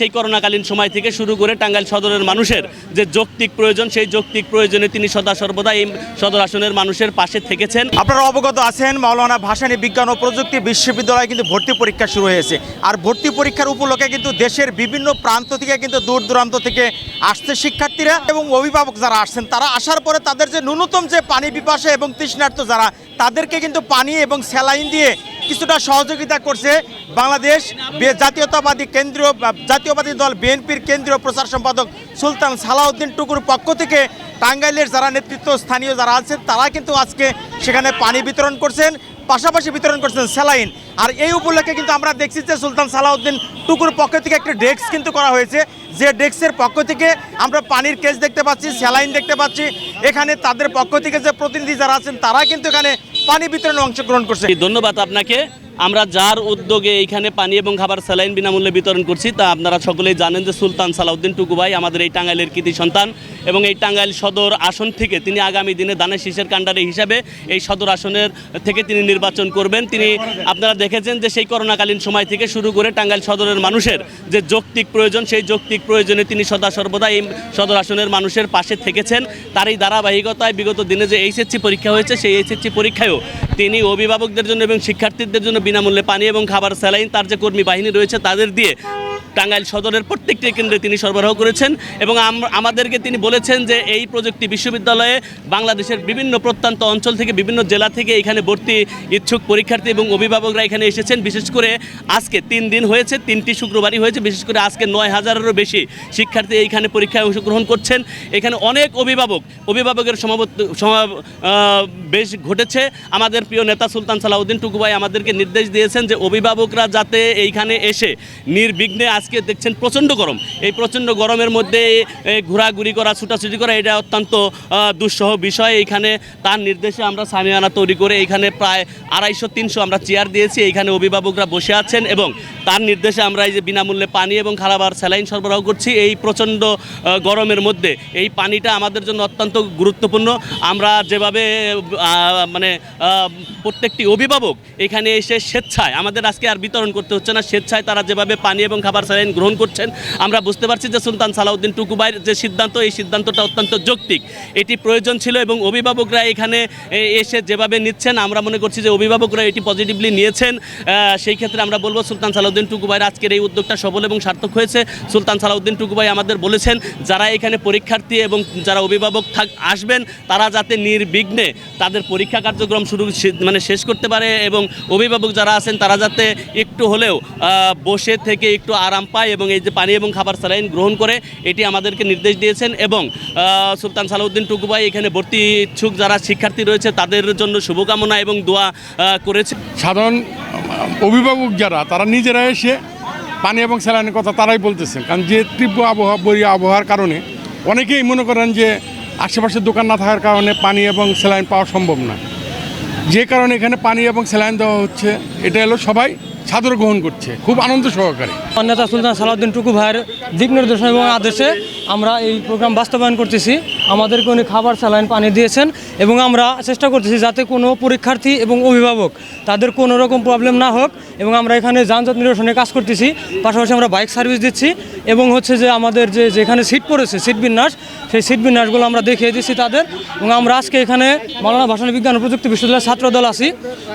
সেই করোনাকালীন সময় থেকে শুরু করে টাঙ্গাইল সদরের মানুষের যে যৌক্তিক প্রয়োজন, সেই যৌক্তিক প্রয়োজনে তিনি সদা সর্বদা এই সদর আসনের মানুষের পাশে থেকেছেন। আপনারা অবগত আছেন, মাওলানা ভাসানী বিজ্ঞান ও প্রযুক্তি বিশ্ববিদ্যালয়ে কিন্তু ভর্তি পরীক্ষা শুরু হয়েছে। আর ভর্তি পরীক্ষার উপলক্ষে কিন্তু দেশের বিভিন্ন প্রান্ত থেকে কিন্তু দূর দূরান্ত থেকে আসছে শিক্ষার্থীরা এবং অভিভাবক যারা আসছেন, তারা আসার পরে তাদের যে ন্যূনতম যে পানি পিপাসা এবং তৃষ্ণার্ত যারা, তাদেরকে কিন্তু পানি এবং স্যালাইন দিয়ে কিছুটা সহযোগিতা করছে বাংলাদেশ জাতীয়তাবাদী কেন্দ্রীয় জাতীয়বাদী দল বিএনপির কেন্দ্রীয় প্রচার সম্পাদক সুলতান সালাউদ্দিন টুকুর পক্ষ থেকে টাঙ্গাইলের যারা নেতৃত্ব, স্থানীয় যারা আছেন, তারা কিন্তু আজকে সেখানে পানি বিতরণ করছেন, পাশাপাশি বিতরণ করছেন স্যালাইন। আর এই উপলক্ষে কিন্তু আমরা দেখছি যে সুলতান সালাউদ্দিন টুকুর পক্ষ থেকে একটা ডেস্ক কিন্তু করা হয়েছে। যে ডেস্কের পক্ষ থেকে আমরা পানির কেস দেখতে পাচ্ছি, স্যালাইন দেখতে পাচ্ছি। এখানে তাদের পক্ষ থেকে যে প্রতিনিধি যারা আছেন, তারা কিন্তু এখানে পানি বিতরণে অংশগ্রহণ করছে। ধন্যবাদ আপনাকে। আমরা যার উদ্যোগে এইখানে পানি এবং খাবার স্যালাইন বিনামূল্যে বিতরণ করছি, তা আপনারা সকলেই জানেন যে সুলতান সালাউদ্দিন টুকু ভাই আমাদের এই টাঙ্গাইলের কৃতি সন্তান এবং এই টাঙ্গাইল সদর আসন থেকে তিনি আগামী দিনে দানের শীষের কাণ্ডারি হিসাবে এই সদর আসনের থেকে তিনি নির্বাচন করবেন। তিনি আপনারা দেখেছেন যে সেই করোনাকালীন সময় থেকে শুরু করে টাঙ্গাইল সদরের মানুষের যে যৌক্তিক প্রয়োজন, সেই যৌক্তিক প্রয়োজনে তিনি সদা সর্বদা এই সদর আসনের মানুষের পাশে থেকেছেন। তার এই ধারাবাহিকতায় বিগত দিনে যে এইচএসসি পরীক্ষা হয়েছে, সেই এইচএসসি পরীক্ষায়ও তিনি অভিভাবকদের জন্য এবং শিক্ষার্থীদের জন্য বিনামূল্যে পানি এবং খাবার, স্যালাইন, তার যে কর্মী বাহিনী রয়েছে তাদের দিয়ে টাঙ্গাইল সদরের প্রত্যেকটি কেন্দ্রে তিনি সরবরাহ করেছেন এবং আমাদেরকে তিনি বলেছেন যে এই প্রযুক্তি বিশ্ববিদ্যালয়ে বাংলাদেশের বিভিন্ন প্রত্যন্ত অঞ্চল থেকে বিভিন্ন জেলা থেকে এখানে ভর্তি ইচ্ছুক পরীক্ষার্থী এবং অভিভাবকরা এখানে এসেছেন। বিশেষ করে আজকে তিন দিন হয়েছে, তিনটি শুক্রবারই হয়েছে। বিশেষ করে আজকে নয় হাজারেরও বেশি শিক্ষার্থী এইখানে পরীক্ষায় অংশগ্রহণ করছেন। এখানে অনেক অভিভাবক, অভিভাবকের সমাবত সমা বেশ ঘটেছে। আমাদের প্রিয় নেতা সুলতান সালাউদ্দিন টুকুভাই আমাদেরকে নির্দেশ দিয়েছেন যে অভিভাবকরা যাতে এইখানে এসে নির্বিঘ্নে আজকে দেখছেন প্রচণ্ড গরম। এই প্রচণ্ড গরমের মধ্যে ঘোরাঘুরি করা, ছুটাছুটি করা, এটা অত্যন্ত দুঃসহ বিষয়। এইখানে তার নির্দেশে আমরা সামিয়ানা তৈরি করে এইখানে প্রায় আড়াইশো, তিনশো আমরা চেয়ার দিয়েছি। এইখানে অভিভাবকরা বসে আছেন এবং তার নির্দেশে আমরা এই যে বিনামূল্যে পানি এবং খাবার স্যালাইন সরবরাহ করছি এই প্রচণ্ড গরমের মধ্যে। এই পানিটা আমাদের জন্য অত্যন্ত গুরুত্বপূর্ণ। আমরা যেভাবে মানে প্রত্যেকটি অভিভাবক এখানে এসে স্বেচ্ছায়, আমাদের আজকে আর বিতরণ করতে হচ্ছে না, স্বেচ্ছায় তারা যেভাবে পানি এবং খাবার স্যালাইন গ্রহণ করছেন, আমরা বুঝতে পারছি যে সুলতান সালাউদ্দিন টুকুবাইয়ের যে সিদ্ধান্ত, এই সিদ্ধান্তটা অত্যন্ত যৌক্তিক। এটি প্রয়োজন ছিল এবং অভিভাবকরা এখানে এসে যেভাবে নিচ্ছেন, আমরা মনে করছি যে অভিভাবকরা এটি পজিটিভলি নিয়েছেন। সেই ক্ষেত্রে আমরা বলব সুলতান সালাউদ্দিন টুকুবাইয়ের আজকের এই উদ্যোগটা সফল এবং সার্থক হয়েছে। সুলতান সালাউদ্দিন টুকুবাই আমাদের বলেছেন, যারা এখানে পরীক্ষার্থী এবং যারা অভিভাবক থাক আসবেন, তারা যাতে নির্বিঘ্নে তাদের পরীক্ষা কার্যক্রম শুরু মানে শেষ করতে পারে এবং অভিভাবক যারা আছেন, তারা যাতে একটু হলেও বসে থেকে একটু আরাম পায় এবং এই যে পানি এবং খাবার স্যালাইন গ্রহণ করে, এটি আমাদেরকে নির্দেশ দিয়েছেন এবং সুলতান সালাউদ্দিন টুকুবাই এখানে ভর্তি ইচ্ছুক যারা শিক্ষার্থী রয়েছে, তাদের জন্য শুভকামনা এবং দোয়া করেছে। সাধারণ অভিভাবক যারা, তারা নিজেরা এসে পানি এবং স্যালাইনের কথা তারাই বলতেছেন কারণ যে তীব্র আবহাওয়া বরি আবহাওয়ার কারণে অনেকেই মনে করেন যে আশেপাশে দোকান না থাকার কারণে পানি এবং স্যালাইন পাওয়া সম্ভব না। যে কারণে এখানে পানি এবং স্যালাইন দেওয়া হচ্ছে, এটা হলো সবাই সাদর গ্রহণ করছে, খুব আনন্দ সহকারে। নেতা সুলতান সালাউদ্দিন টুকু ভাইয়ের দিক নির্দেশনা এবং আদেশে আমরা এই প্রোগ্রাম বাস্তবায়ন করতেছি। আমাদেরকে উনি খাবার, স্যালাইন পানি দিয়েছেন এবং আমরা চেষ্টা করতেছি যাতে কোনো পরীক্ষার্থী এবং অভিভাবক তাদের কোনো রকম প্রবলেম না হোক এবং আমরা এখানে যানজট নিরসনে কাজ করতেছি। পাশাপাশি আমরা বাইক সার্ভিস দিচ্ছি এবং হচ্ছে যে আমাদের যে, যেখানে সিট পড়েছে, সিট বিন্যাস, সেই সিট বিন্যাসগুলো আমরা দেখিয়ে দিচ্ছি তাদের এবং আমরা আজকে এখানে মাওলানা ভাষণ বিজ্ঞান ও প্রযুক্তি বিশ্ববিদ্যালয়ের ছাত্রদল আছি।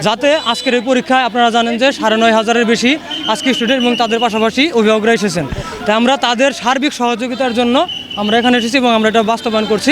যাতে আজকের এই পরীক্ষায় আপনারা জানেন যে সাড়ে নয় হাজারের বেশি আজকে স্টুডেন্ট এবং তাদের পাশাপাশি অভিভাবকরা এসেছেন। তাই আমরা তাদের সার্বিক সহযোগিতার জন্য আমরা এখানে এসেছি এবং আমরা এটা বাস্তবায়ন করছি।